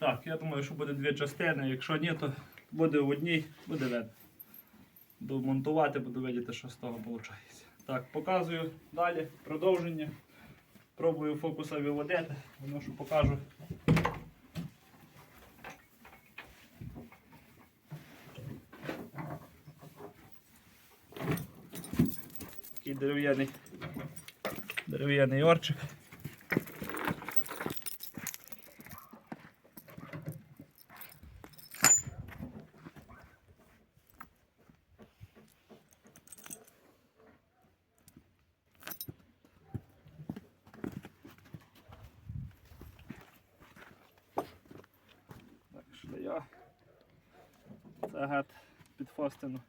Так, я думаю, що буде дві частини. Якщо ні, то буде в одній, буде видно. Буду монтувати, буду видіти, що з того виходить. Так, показую далі продовження. Пробую фокуса виводити, воно що покажу. Такий дерев'яний дерев'яний орчик. Так, шлея. Це гад під фостину.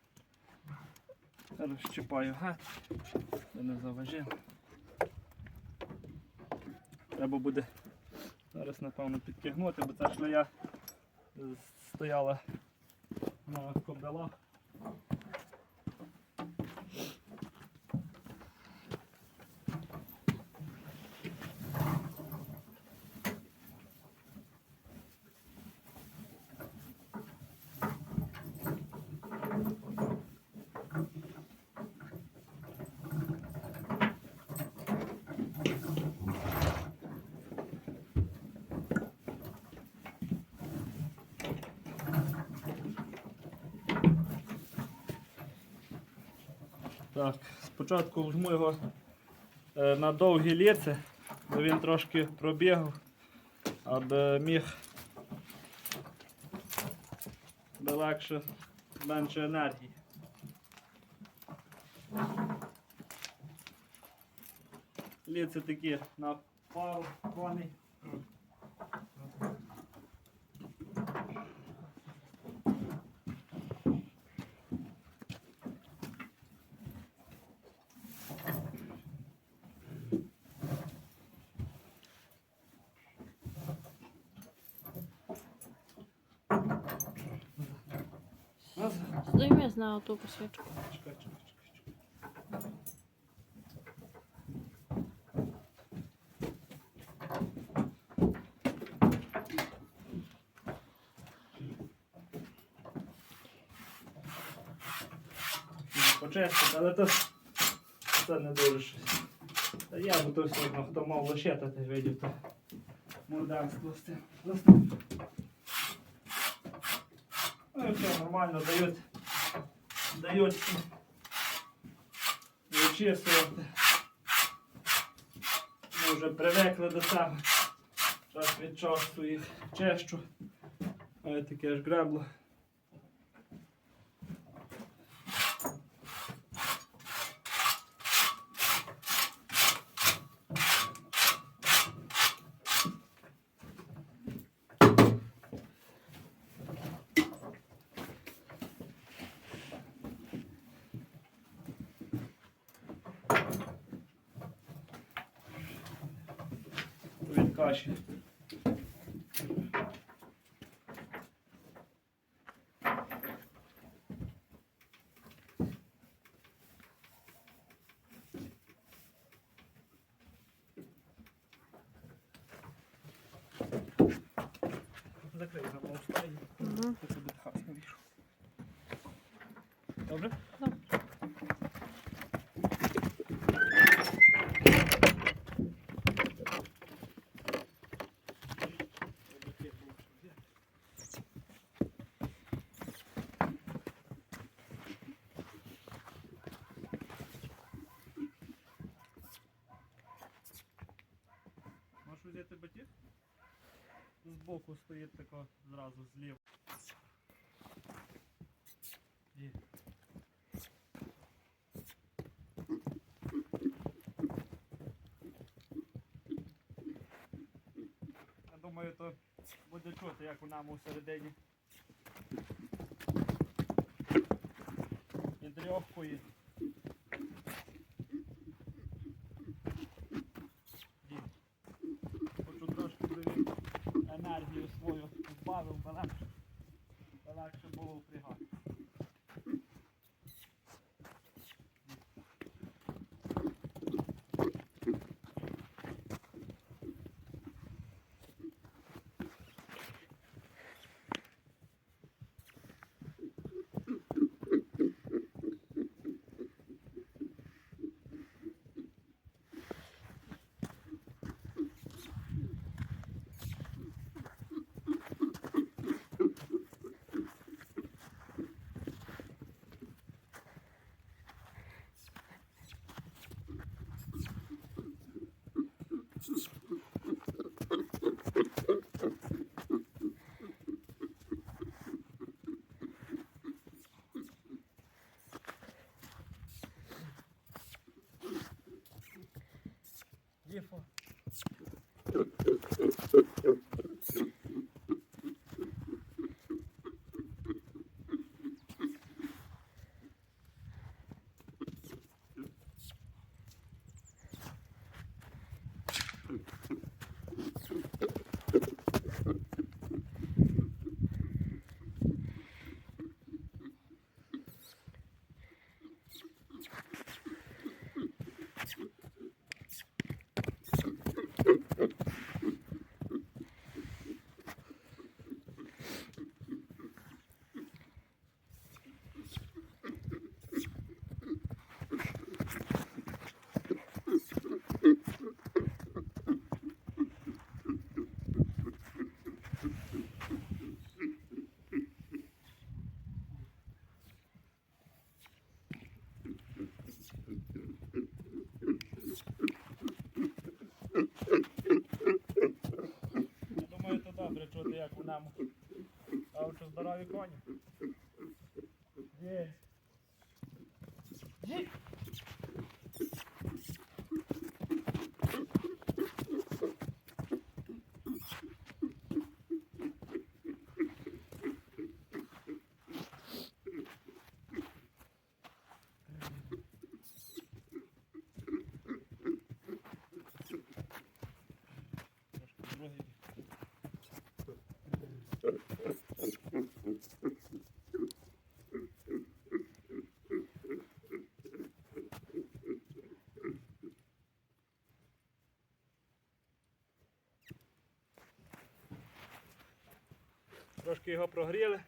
розчіпаю гад, де не заважив. Треба буде зараз, напевно, підтягнути, бо ця шлея е, стояла на кобелах. Так, спочатку візьму його е, на довгі ліце, бо він трошки пробігав, аби міг би легше, менше енергії. Ліце такі на пару коней. Раз. Здойми на ту посвічку. Чекай. Але то це не дуже щось. Та я б то все одно, хто мав лошета, ти видів, то морданство з. Ну і все нормально дають. Дають вичисувати. Ми вже привикли до цього. Час від часу їх чищу. Ось таке ж гребло. Від каші. Стоїть тако зразу зліва. Є. Я думаю, то буде чути, як у нам всередині. І дрьохкує. before. Нам. А от що здорові коні. Є. Є. Трошки другий. Трошки його прогріли.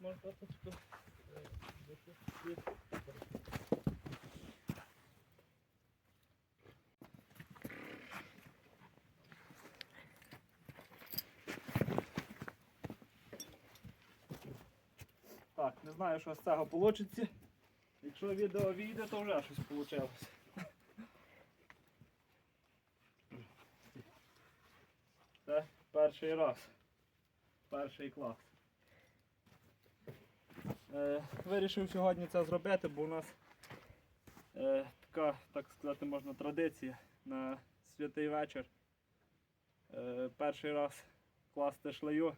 Можна поточку. Так, не знаю, що з цього вийде. Якщо відео вийде, то вже щось вийшло. Це перший раз. Перший клас. Е, вирішив сьогодні це зробити, бо у нас е, така, так сказати, можна традиція на святий вечір. Е, перший раз класти шлею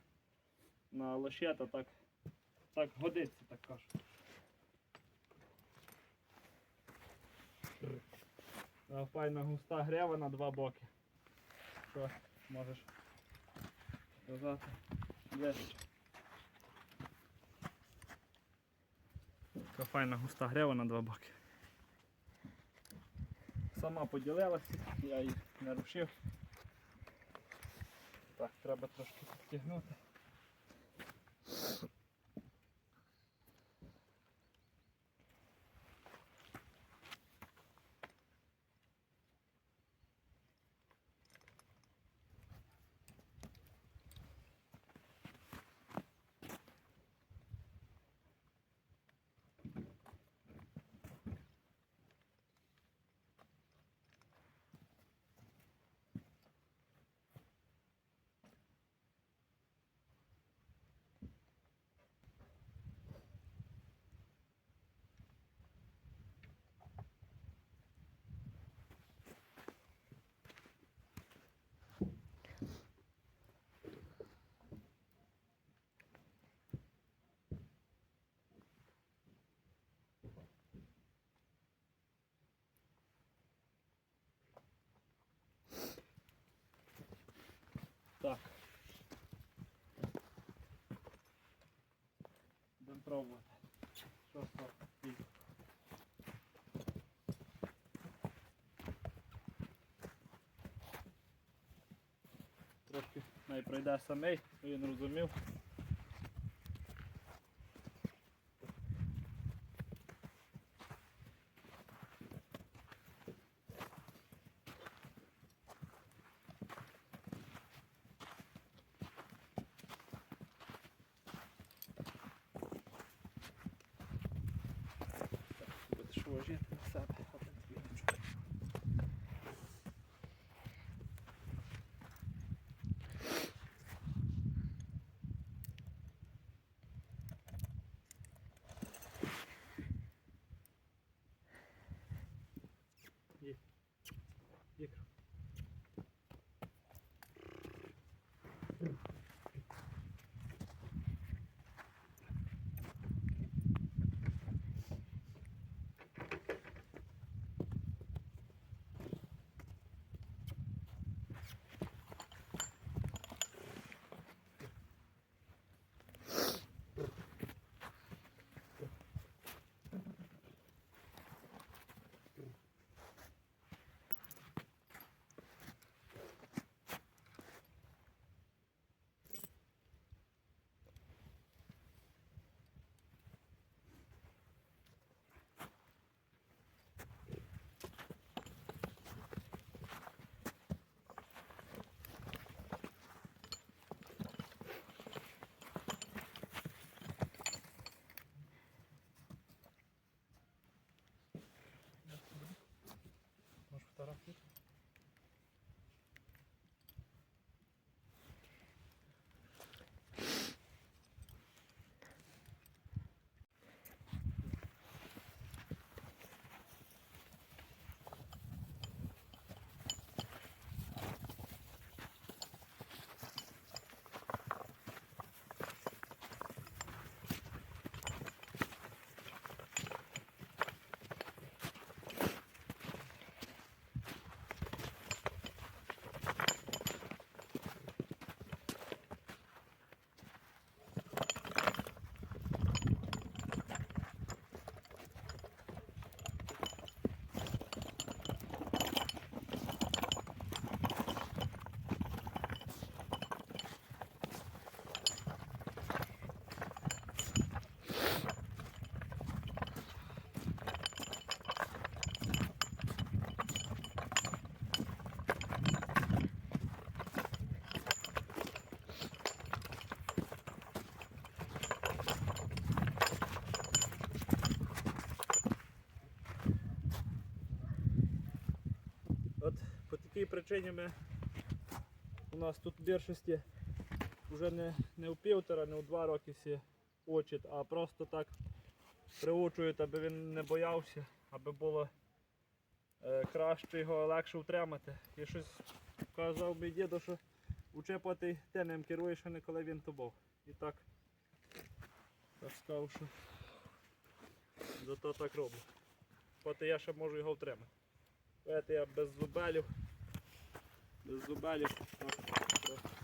на лощета, так, так годиться, так кажуть. Е, Файна густа грява на два боки. Що можеш сказати? Десь. Така файна густа грява на два боки. Сама поділилася, я її не рушив. Так, треба трошки підтягнути. Так. Будемо пробувати. Трошки най пройде самий, він розумів. właśnie. По такій причині ми у нас тут в більшості вже не, не у півтора, не у два роки всі учать, а просто так приучують, аби він не боявся, аби було е, краще його легше утримати. І щось казав мій дідо, що учепати ти ним керуєш, а не коли він тобою. І так, сказав, що зато так роблю. Поки я ще можу його втримати. Знаєте, я без зубелів. Без зубелів. Так, просто.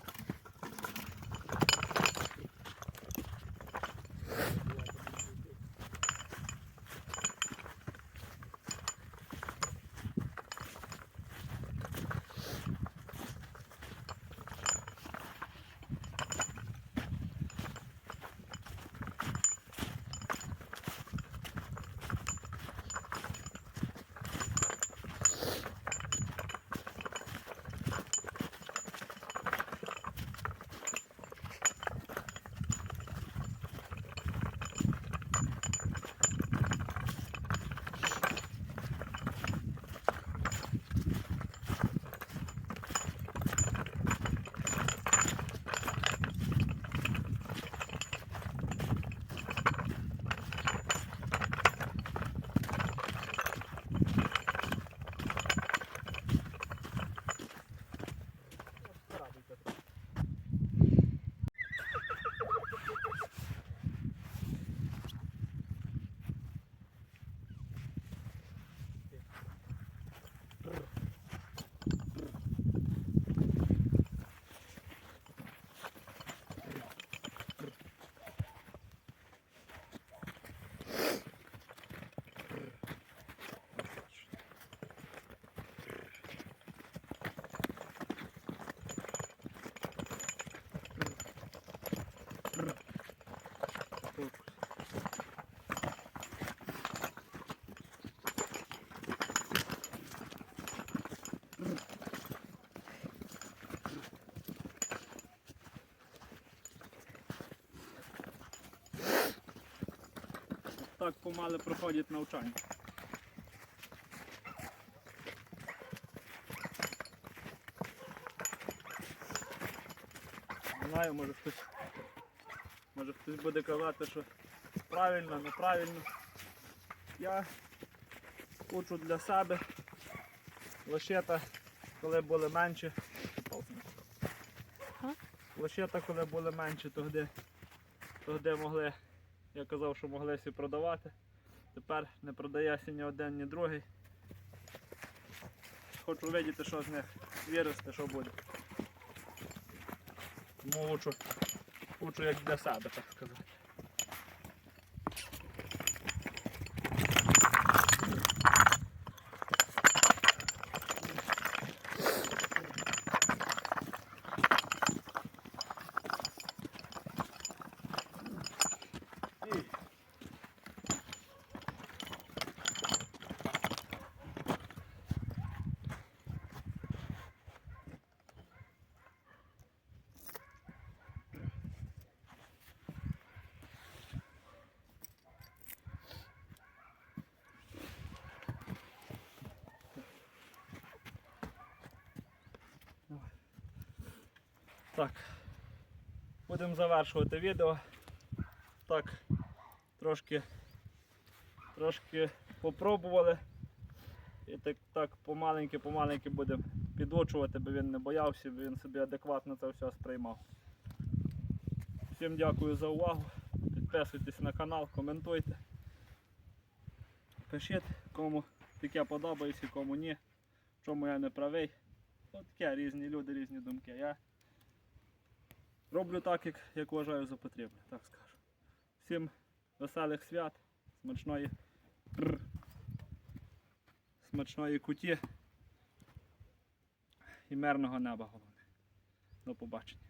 Радуйте. Так помали проходять навчання. Не знаю, може хтось, може хтось буде казати, що правильно, неправильно. Я учу для себе. Лошета, коли були менші. Лошета, коли були менші, то де, то де могли, я казав, що могли всі продавати. Тепер не продається ні один, ні другий. Хочу видіти, що з них виросте, що буде. Тому учу, учу як для себе, так сказати. І Так. Будемо завершувати відео. Так, трошки, трошки попробували. І так, так помаленьки, помаленьки будемо підвочувати, бо він не боявся, бо він собі адекватно це все сприймав. Всім дякую за увагу. Підписуйтесь на канал, коментуйте. Пишіть, кому таке подобається, кому ні, в чому я не правий. От таке різні люди, різні думки. Я роблю так, як, як вважаю за потрібне, так скажу. Всім веселих свят, смачної, Прр. смачної куті і мирного неба головне. До побачення.